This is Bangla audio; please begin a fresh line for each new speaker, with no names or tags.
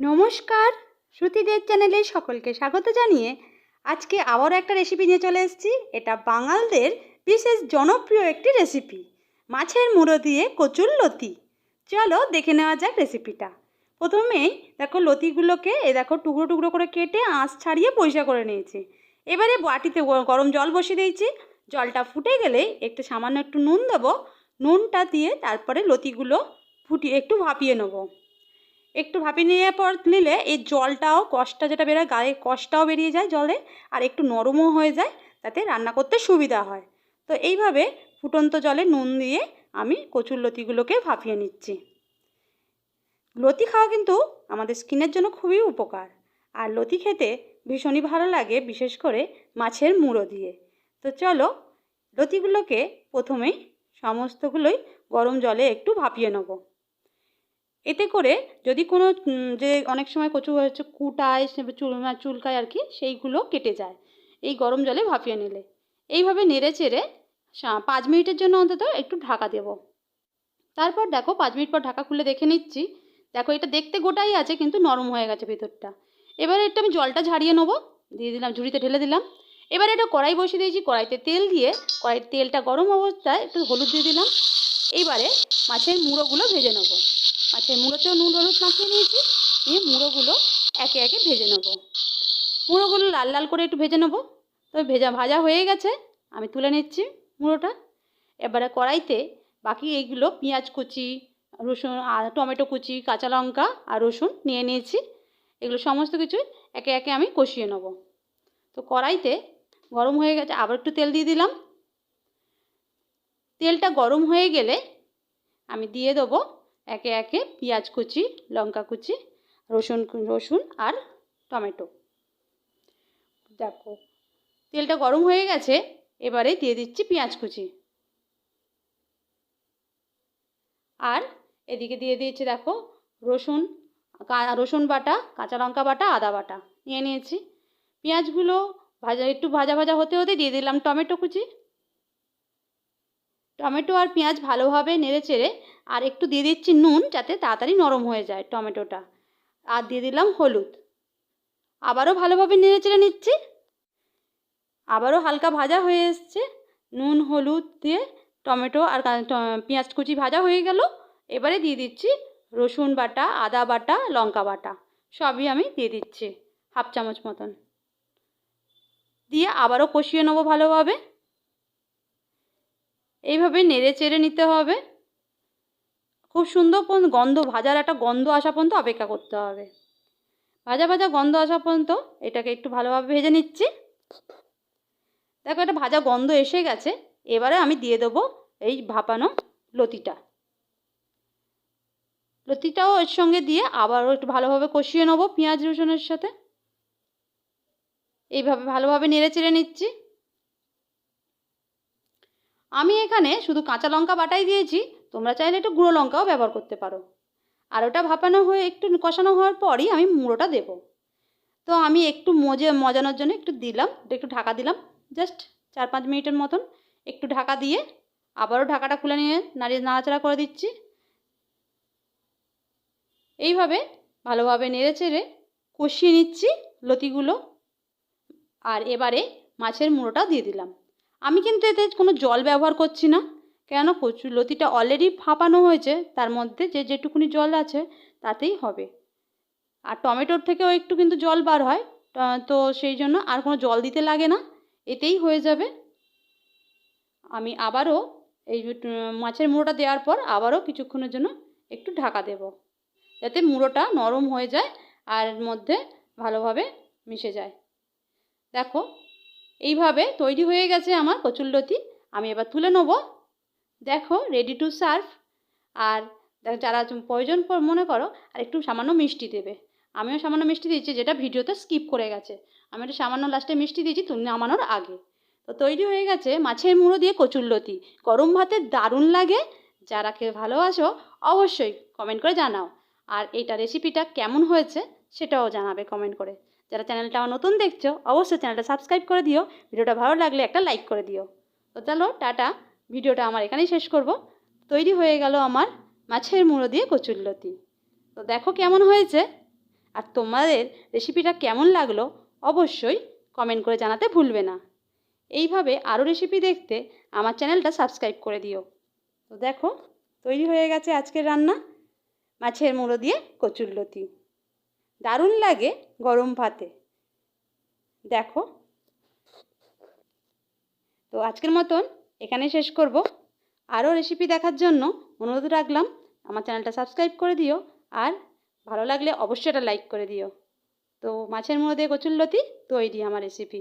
নমস্কার শ্রুতিদের চ্যানেলে সকলকে স্বাগত জানিয়ে আজকে আবারও একটা রেসিপি নিয়ে চলে এসেছি। এটা বাঙালদের বিশেষ জনপ্রিয় একটি রেসিপি মাছের মুড়ো দিয়ে কচুর লতি। চলো দেখে নেওয়া যাক রেসিপিটা প্রথমেই দেখো লতিগুলোকে এ দেখো টুকরো টুকরো করে কেটে আঁশ ছাড়িয়ে পরিষ্কার করে নিয়েছি। এবারে বাটিতে গরম জল বসিয়ে দিয়েছি। জলটা ফুটে গেলে একটু সামান্য একটু নুন দেবো। নুনটা দিয়ে তারপরে লতিগুলো ফুটিয়ে, একটু ভাপিয়ে নেব। একটু ভাপিয়ে নেওয়ার পর নিলে এই জলটাও কষটা যেটা বেরোয়, গায়ে কষটাও বেরিয়ে যায় জলে আর একটু নরমও হয়ে যায়, তাতে রান্না করতে সুবিধা হয়। তো এইভাবে ফুটন্ত জলে নুন দিয়ে আমি কচুর লতিগুলোকে ভাপিয়ে নিচ্ছি। লতি খাওয়া কিন্তু আমাদের স্কিনের জন্য খুবই উপকার। আর লতি খেতে ভীষণই ভালো লাগে, বিশেষ করে মাছের মুড়ো দিয়ে। তো চলো, লতিগুলোকে প্রথমেই সমস্তগুলোই গরম জলে একটু ভাপিয়ে নেব। এতে করে যদি কোনো যে অনেক সময় কচু হচ্ছে কুটায় চুল চুলকায় আর কি, সেইগুলো কেটে যায়। এই গরম জলে ভাপিয়ে নিলে। এইভাবে নেড়ে চেড়ে পাঁচ মিনিটের জন্য অন্তত একটু ঢাকা দেব। তারপর দেখো, পাঁচ মিনিট পর ঢাকা খুলে দেখে নিচ্ছি। দেখো, এটা দেখতে গোটাই আছে, কিন্তু নরম হয়ে গেছে ভেতরটা। এবারে এটা আমি জলটা ঝাড়িয়ে নেব। দিয়ে দিলাম, ঝুড়িতে ঢেলে দিলাম। এবারে এটা কড়াই বসিয়ে দিয়েছি, কড়াইতে তেল দিয়ে। কড়াইয়ের তেলটা গরম অবস্থায় একটু হলুদ দিয়ে দিলাম। এইবারে মাছের মুড়োগুলো ভেজে নেব। মাছের মুড়োতেও নুন, হলুদ মাখিয়ে নিয়েছি। নিয়ে মুড়োগুলো একে একে ভেজে নেব। মুড়োগুলো লাল লাল করে একটু ভেজে নেব। তবে ভেজা ভাজা হয়ে গেছে। আমি তুলে নিচ্ছি মুড়োটা। এবারে কড়াইতে বাকি এইগুলো পেঁয়াজ কুচি, রসুন আর টমেটো কুচি, কাঁচা লঙ্কা আর রসুন নিয়ে নিয়েছি। এগুলো সমস্ত কিছু একে একে আমি কষিয়ে নেব। তো কড়াইতে গরম হয়ে গেছে, আবার একটু তেল দিয়ে দিলাম। তেলটা গরম হয়ে গেলে আমি দিয়ে দেবো একে একে পেঁয়াজ কুচি, লঙ্কা কুচি, রসুন রসুন আর টমেটো। দেখো, তেলটা গরম হয়ে গেছে, এবারে দিয়ে দিচ্ছি পেঁয়াজ কুচি। আর এদিকে দিয়ে দিয়েছি দেখো, রসুন রসুন বাটা, কাঁচা লঙ্কা বাটা, আদা বাটা। নিয়ে নিয়েছি। পেঁয়াজগুলো ভাজা, একটু ভাজা ভাজা হতে হতে দিয়ে দিলাম টমেটো কুচি। টমেটো আর পেঁয়াজ ভালোভাবে নেড়ে চেড়ে আর একটু দিয়ে দিচ্ছি নুন যাতে তাড়াতাড়ি নরম হয়ে যায় টমেটোটা। আর দিয়ে দিলাম হলুদ। আবারও ভালোভাবে নেড়ে চেড়ে নিচ্ছি। আবারও হালকা ভাজা হয়ে এসছে। নুন, হলুদ দিয়ে টমেটো আর পেঁয়াজ কুচি ভাজা হয়ে গেল। এবারে দিয়ে দিচ্ছি রসুন বাটা, আদা বাটা, লঙ্কা বাটা। সবই আমি দিয়ে দিচ্ছি হাফ চামচ মতন। দিয়ে আবারও কষিয়ে নেব ভালোভাবে। এইভাবে নেড়ে চেড়ে নিতে হবে। খুব সুন্দর গন্ধ, ভাজার একটা গন্ধ আসা পর্যন্ত অপেক্ষা করতে হবে। ভাজা ভাজা গন্ধ আসা পর্যন্ত এটাকে একটু ভালোভাবে ভেজে নিচ্ছি। দেখো একটা ভাজা গন্ধ এসে গেছে। এবারে আমি দিয়ে দেবো এই ভাপানো লতিটা। লতিটাও এর সঙ্গে দিয়ে আবারও একটু ভালোভাবে কষিয়ে নেব পেঁয়াজ রসুনের সাথে। এইভাবে ভালোভাবে নেড়ে চেড়ে নিচ্ছি। আমি এখানে শুধু কাঁচা লঙ্কা বাটাই দিয়েছি, তোমরা চাইলে একটু গুঁড়ো লঙ্কাও ব্যবহার করতে পারো। আর ওটা ভাপানো হয়ে একটু কষানো হওয়ার পরই আমি মুড়োটা দেব। তো আমি একটু মজে, মজানোর জন্য একটু দিলাম, একটু ঢাকা দিলাম, জাস্ট চার পাঁচ মিনিটের মতন একটু ঢাকা দিয়ে আবারও ঢাকাটা খুলে নিয়ে নাড়িয়ে নাড়াচাড়া করে দিচ্ছি। এইভাবে ভালোভাবে নেড়ে চেড়ে কষিয়ে নিচ্ছি লতিগুলো। আর এবারে মাছের মুড়োটা দিয়ে দিলাম। আমি কিন্তু এতে কোনো জল ব্যবহার করছি না। কেন? কচু লতিটা অলরেডি ফাঁপানো হয়েছে, তার মধ্যে যে যেটুকুনি জল আছে তাতেই হবে। আর টমেটোর থেকেও একটু কিন্তু জল বার হয়, তো সেই জন্য আর কোনো জল দিতে লাগে না, এতেই হয়ে যাবে। আমি আবারও এই মাছের মুড়োটা দেওয়ার পর আবারও কিছুক্ষণের জন্য একটু ঢাকা দেব, যাতে মুড়োটা নরম হয়ে যায় আর মধ্যে ভালোভাবে মিশে যায়। দেখো এইভাবে তৈরি হয়ে গেছে আমার কচুরলতি আমি এবার তুলে নেব। দেখো রেডি টু সার্ভ আর দেখো যারা প্রয়োজন মনে করো, আর একটু সামান্য মিষ্টি দেবে। আমিও সামান্য মিষ্টি দিয়েছি যেটা ভিডিওতে স্কিপ করে গেছে। আমি একটু সামান্য লাস্টে মিষ্টি দিয়েছি তুমি নামানোর আগে। তো তৈরি হয়ে গেছে মাছের মুড়ো দিয়ে কচুরলতি গরম ভাতে দারুণ লাগে। যারা খেয়ে ভালোবাসো অবশ্যই কমেন্ট করে জানাও। আর এইটা রেসিপিটা কেমন হয়েছে, সেটাও জানাবে কমেন্ট করে। যারা চ্যানেলটা আমার নতুন দেখছ, অবশ্যই চ্যানেলটা সাবস্ক্রাইব করে দিও। ভিডিওটা ভালো লাগলে একটা লাইক করে দিও। তো চলো, টাটা। ভিডিওটা আমার এখানেই শেষ করব। তৈরি হয়ে গেল আমার মাছের মুড়ো দিয়ে কচুরলতি তো দেখো কেমন হয়েছে। আর তোমাদের রেসিপিটা কেমন লাগল, অবশ্যই কমেন্ট করে জানাতে ভুলবে না। এইভাবে আরও রেসিপি দেখতে আমার চ্যানেলটা সাবস্ক্রাইব করে দিও। তো দেখো, তৈরি হয়ে গেছে আজকের রান্না। মাছের মুড়ো দিয়ে কচুরলতি দারুণ লাগে গরম ভাতে। দেখো। তো আজকের মতন এখানে শেষ করব। আরও রেসিপি দেখার জন্য অনুরোধ রাখলাম, আমার চ্যানেলটা সাবস্ক্রাইব করে দিও আর ভালো লাগলে অবশ্যই এটা লাইক করে দিও। তো মাছের মধ্যে দিয়ে কচুরলতি তৈরি আমার রেসিপি